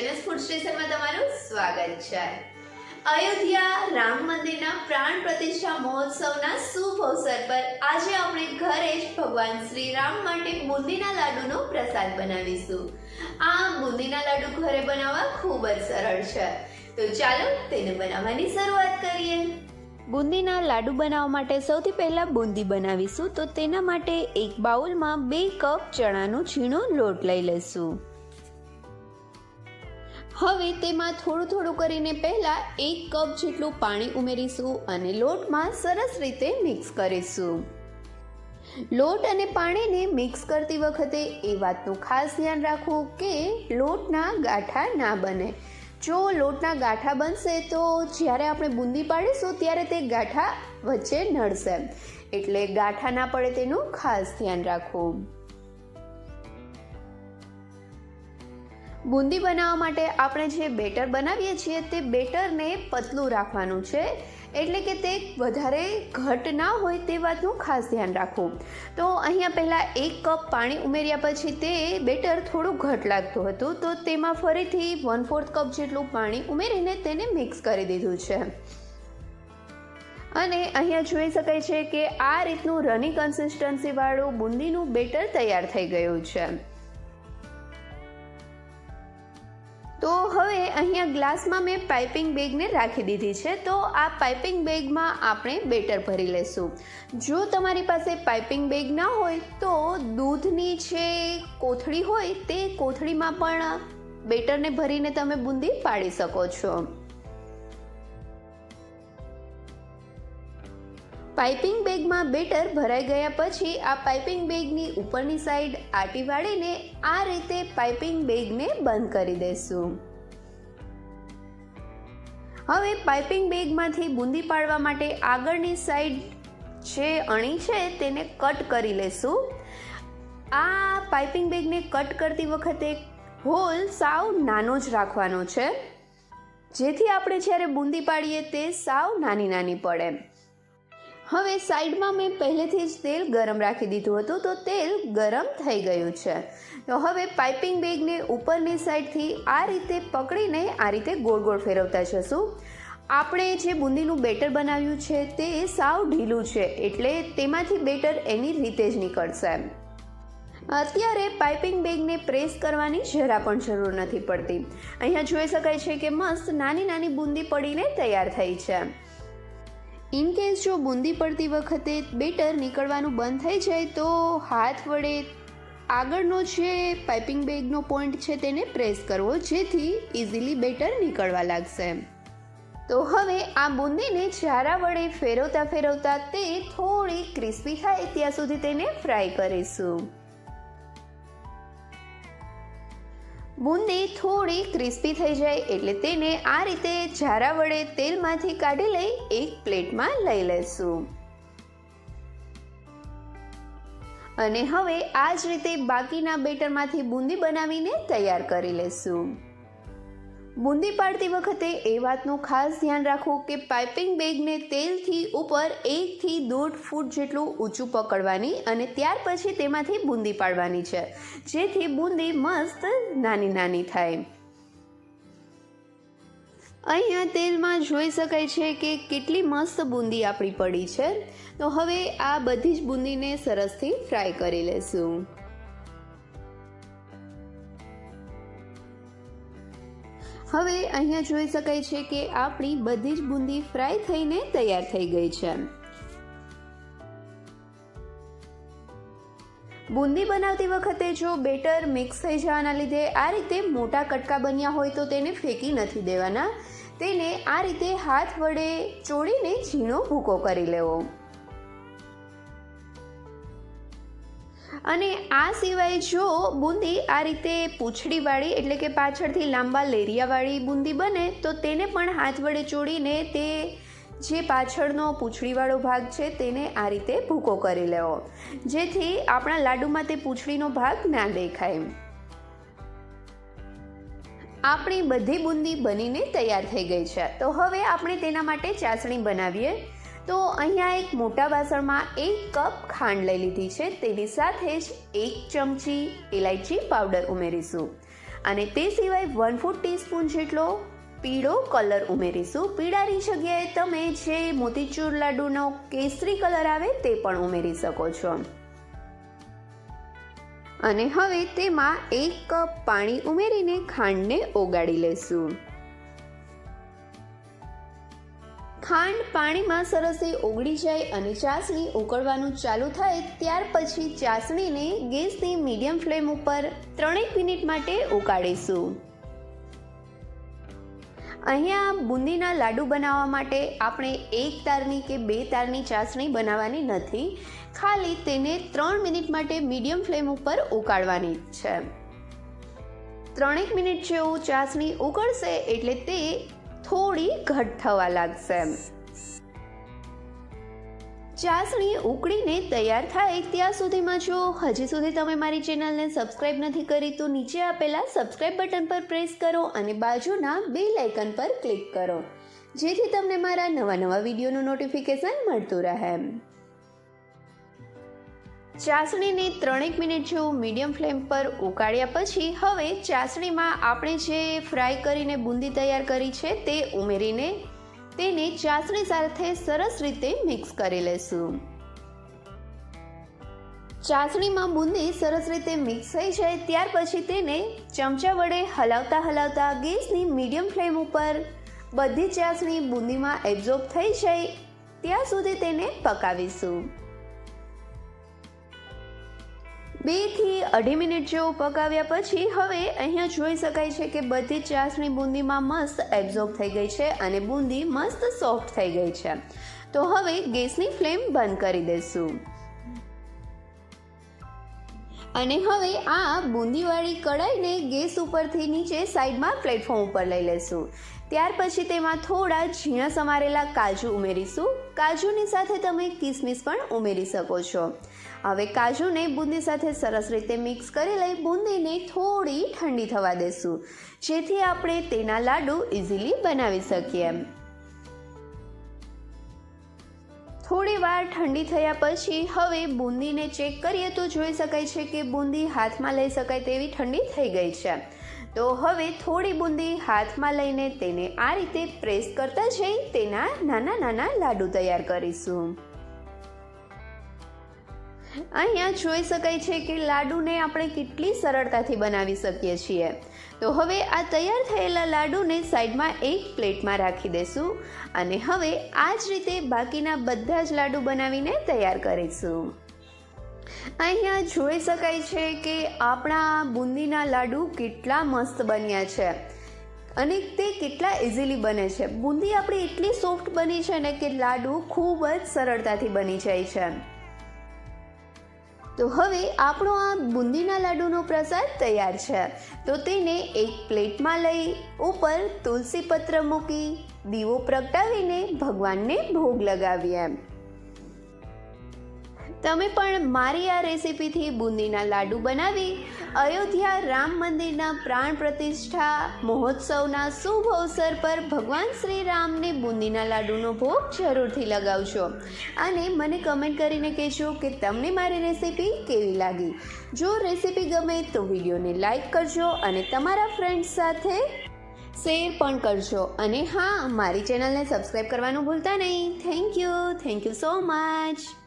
HNS food સ્ટેશનમાં તમારું સ્વાગત છે. અયોધ્યા રામ મંદિરના પ્રાણ પ્રતિષ્ઠા મહોત્સવના શુભ અવસર પર આજે આપણે ઘરે જ ભગવાન શ્રી રામ માટે બુંદીના લાડુનો પ્રસાદ બનાવીશું. આ બુંદીના લાડુ ઘરે બનાવવા ખૂબ જ સરળ છે. તો ચાલો તેને બનાવવાની શરૂઆત કરીએ. બુંદીના લાડુ બનાવવા માટે સૌથી પહેલાં બુંદી બનાવીશું તો તેના માટે એક બાઉલમાં બે કપ ચણાનો ઝીણો લોટ લઈ લઈશું. હવે તેમાં થોડું થોડું કરીને પહેલાં એક કપ જેટલું પાણી ઉમેરીશું અને લોટમાં સરસ રીતે મિક્સ કરીશું. લોટ અને પાણીને મિક્સ કરતી વખતે એ વાતનું ખાસ ધ્યાન રાખવું કે લોટના ગાંઠા ના બને. જો લોટના ગાંઠા બનશે તો જ્યારે આપણે બુંદી પાડીશું ત્યારે તે ગાંઠા વચ્ચે નડશે. એટલે ગાંઠા ના પડે તેનું ખાસ ધ્યાન રાખવું. બુંદી બનાવવા માટે આપણે જે બેટર બનાવીએ છીએ તે બેટરને પતલું રાખવાનું છે. એટલે કે તે વધારે ઘટ ના હોય તે વાતનું ખાસ ધ્યાન રાખવું. તો અહીંયા પહેલાં એક કપ પાણી ઉમેર્યા પછી તે બેટર થોડું ઘટ લાગતું હતું. તો તેમાં ફરીથી વન ફોર્થ કપ જેટલું પાણી ઉમેરીને તેને મિક્સ કરી દીધું છે. અને અહીંયા જોઈ શકાય છે કે આ રીતનું રની કન્સિસ્ટન્સીવાળું બુંદીનું બેટર તૈયાર થઈ ગયું છે. તો હવે અહીંયા ગ્લાસમાં મેં પાઇપિંગ બેગને રાખી દીધી છે. તો આ પાઇપિંગ બેગમાં આપણે બેટર ભરી લેશું. જો તમારી પાસે પાઇપિંગ બેગ ના હોય તો દૂધની જે કોથળી હોય તે કોથળીમાં પણ બેટરને ભરીને તમે બુંદી પાડી શકો છો. પાઇપિંગ બેગમાં બેટર ભરાઈ ગયા પછી આ પાઇપિંગ બેગની ઉપરની સાઈડ આટી વાળીને આ રીતે પાઇપિંગ બેગને બંધ કરી દેશું. હવે પાઇપિંગ બેગમાંથી બુંદી પાડવા માટે આગળની સાઈડ જે અણી છે તેને કટ કરી લેશું. આ પાઇપિંગ બેગને કટ કરતી વખતે હોલ સાવ નાનો જ રાખવાનો છે. જેથી આપણે જ્યારે બુંદી પાડીએ તે સાવ નાની નાની પડે. હવે સાઈડમાં મેં પહેલેથી જ તેલ ગરમ રાખી દીધું હતું, તો તેલ ગરમ થઈ ગયું છે. તો હવે પાઇપિંગ બેગને ઉપરની સાઈડથી આ રીતે પકડીને આ રીતે ગોળ ગોળ ફેરવતા જશું. આપણે જે બુંદીનું બેટર બનાવ્યું છે તે સાવ ઢીલું છે, એટલે તેમાંથી બેટર એની રીતે જ નીકળશે. અત્યારે પાઇપિંગ બેગને પ્રેસ કરવાની જરા પણ જરૂર નથી પડતી. અહીંયા જોઈ શકાય છે કે મસ્ત નાની નાની બુંદી પડીને તૈયાર થઈ છે. ઇન કેસ જો બુંદી પડતી વખતે બેટર નીકળવાનું બંધ થઈ જાય તો હાથ વડે આગળનો જે પાઇપિંગ બેગનો પોઈન્ટ છે તેને પ્રેસ કરવો જેથી ઇઝીલી બેટર નીકળવા લાગશે. તો હવે આ બુંદીને ચારા વડે ફેરવતા ફેરવતા તે થોડી ક્રિસ્પી થાય ત્યાં સુધી તેને ફ્રાય કરીશું. બુંદી થોડી ક્રિસ્પી થઈ જાય એટલે તેને આ રીતે ઝારા વડે તેલમાંથી કાઢી લઈ એક પ્લેટમાં લઈ લેશું. અને હવે આ જ રીતે બાકીના બેટરમાંથી બુંદી બનાવીને તૈયાર કરી લેશું. બુંદી પાડતી વખતે એ વાતનું ખાસ ધ્યાન રાખવું કે પાઇપિંગ બેગને તેલથી ઉપર એકથી દોઢ ફૂટ જેટલું ઊંચું પકડવાની અને ત્યાર પછી તેમાંથી બુંદી પાડવાની છે. જેથી બુંદી મસ્ત નાની નાની થાય. અહીંયા તેલમાં જોઈ શકાય છે કે કેટલી મસ્ત બુંદી આપણી પડી છે. તો હવે આ બધી જ બુંદીને સરસથી ફ્રાય કરી લેશું. હવે અહીંયા જોઈ શકાય છે કે આપણી બધી જ બુંદી ફ્રાય થઈને તૈયાર થઈ ગઈ છે. બુંદી બનાવતી વખતે જો બેટર મિક્સ થઈ જવાના લીધે આ રીતે મોટા કટકા બન્યા હોય તો તેને ફેંકી નથી દેવાના. તેને આ રીતે હાથ વડે ચોળીને ઝીણો ભૂકો કરી લેવો. અને આ સિવાય જો બુંદી આ રીતે પૂંછડીવાળી એટલે કે પાછળથી લાંબા લેરિયાવાળી બુંદી બને, તો તેને પણ હાથ વડે ચોડીને તે જે પાછળનો પૂંછડીવાળો ભાગ છે તેને આ રીતે ભૂકો કરી લેવો. જેથી આપણા લાડુમાં તે પૂંછડીનો ભાગ ના દેખાય. આપણી બધી બુંદી બનીને તૈયાર થઈ ગઈ છે. તો હવે આપણે તેના માટે ચાસણી બનાવીએ. તો અહીંયા એક મોટા વાસણમાં એક કપ ખાંડ લઈ લીધી છે. તેની સાથે જ એક ચમચી ઇલાયચી પાવડર ઉમેરીશું. અને તે સિવાય વન ફૂટ ટીસ્પૂન જેટલો પીળો કલર ઉમેરીશું. પીળાની જગ્યાએ તમે જે મોતીચૂર લાડુનો કેસરી કલર આવે તે પણ ઉમેરી શકો છો. અને હવે તેમાં એક કપ પાણી ઉમેરીને ખાંડને ઓગાળી લેશું ખાંડ પાણીમાં સરસથી ઓગળી જાય અને ચાસણી ઉકળવાનું ચાલુ થાય, ત્યાર પછી ચાસણીને ગેસની મીડિયમ ફ્લેમ ઉપર ત્રણેક મિનિટ માટે ઉકાળીશું. અહીંયા બુંદીના લાડુ બનાવવા માટે આપણે એક તારની કે બે તારની ચાસણી બનાવવાની નથી, ખાલી તેને ત્રણ મિનિટ માટે મીડિયમ ફ્લેમ ઉપર ઉકાળવાની છે. ત્રણેક મિનિટ જેવું ચાસણી ઉકળશે એટલે તે થોડી ઘટ થવા લાગશે ચાસણી ઉકળીને તૈયાર થાય ત્યાં સુધીમાં જો હજી સુધી તમે મારી ચેનલને સબસ્ક્રાઇબ નથી કરી તો નીચે આપેલા સબસ્ક્રાઇબ બટન પર પ્રેસ કરો અને બાજુના બે લાઇકન પર ક્લિક કરો. જેથી તમને મારા નવા નવા વિડીયોનું નોટિફિકેશન મળતું રહે ચાસણીને ત્રણેક મિનિટ જેવું મીડિયમ ફ્લેમ પર ઉકાળ્યા પછી હવે ચાસણીમાં આપણે જે ફ્રાય કરીને બુંદી તૈયાર કરી છે તે ઉમેરીને તેને ચાસણી સાથે સરસ રીતે મિક્સ કરી લેશું. ચાસણીમાં બુંદી સરસ રીતે મિક્સ થઈ જાય ત્યાર પછી તેને ચમચા વડે હલાવતા હલાવતા ગેસની મીડિયમ ફ્લેમ ઉપર બધી ચાસણી બુંદીમાં એબ્ઝોર્બ થઈ જાય, ત્યાં સુધી તેને પકાવીશું. બેથી અઢી મિનિટ જેવું પકાવ્યા પછી હવે અહીંયા જોઈ શકાય છે કે બધી ચાસણી બુંદીમાં મસ્ત એબ્ઝોર્બ થઈ ગઈ છે અને બુંદી મસ્ત સોફ્ટ થઈ ગઈ છે. તો હવે ગેસની ફ્લેમ બંધ કરી દઈશું. અને હવે આ બુંદીવાળી કઢાઈને ગેસ ઉપરથી નીચે સાઈડમાં પ્લેટફોર્મ ઉપર લઈ લેશું ત્યાર પછી તેમાં થોડા ઝીણા સમારેલા કાજુ ઉમેરીશું. કાજુની સાથે તમે કિસમિસ પણ ઉમેરી શકો છો. હવે કાજુને બુંદી સાથે સરસ રીતે મિક્સ કરી લઈ બુંદીને થોડી ઠંડી થવા દેશું. જેથી આપણે તેના લાડુ ઇઝીલી બનાવી શકીએ. થોડી વાર ઠંડી થયા પછી હવે બુંદીને ચેક કરીએ તો જોઈ શકાય છે કે બુંદી હાથમાં લઈ શકાય તેવી ઠંડી થઈ ગઈ છે. તો હવે થોડી બુંદી હાથમાં લઈને તેને આ રીતે પ્રેસ કરતા જઈ તેના નાના નાના લાડુ તૈયાર કરીશું. અહીંયા જોઈ શકાય છે કે લાડુને આપણે કેટલી સરળતાથી બનાવી શકીએ છીએ. તો હવે આ તૈયાર થયેલા લાડુને સાઈડમાં એક પ્લેટમાં રાખી દઈશું અને હવે આ જ રીતે બાકીના બધા જ લાડુ બનાવીને તૈયાર કરીશું. અહીંયા જોઈ શકાય છે કે આપણા બુંદીના લાડુ કેટલા મસ્ત બન્યા છે અને તે કેટલા ઇઝીલી બને છે. બુંદી આપણી એટલી સોફ્ટ બની છે ને કે લાડુ ખૂબ જ સરળતાથી બની જાય છે. તો હવે આપણો આ બુંદીના લાડુનો પ્રસાદ તૈયાર છે. તો તેને એક પ્લેટમાં લઈ ઉપર તુલસી પત્ર મૂકી દીવો પ્રગટાવીને ભગવાનને ભોગ લગાવીએ. તમે પણ મારી આ રેસીપીથી બુંદીના લાડુ બનાવી અયોધ્યા રામ મંદિરના પ્રાણ પ્રતિષ્ઠા મહોત્સવના શુભ અવસર પર ભગવાન શ્રી રામને બુંદીના લાડુનો ભોગ જરૂરથી લગાવશો. અને મને કમેન્ટ કરીને કહેજો કે તમને મારી રેસીપી કેવી લાગી? જો રેસીપી ગમે તો વિડીયોને લાઈક કરજો અને તમારા ફ્રેન્ડ્સ સાથે શેર પણ કરજો. અને હા, મારી ચેનલને સબસ્ક્રાઈબ કરવાનું ભૂલતા નહીં. Thank you thank you so much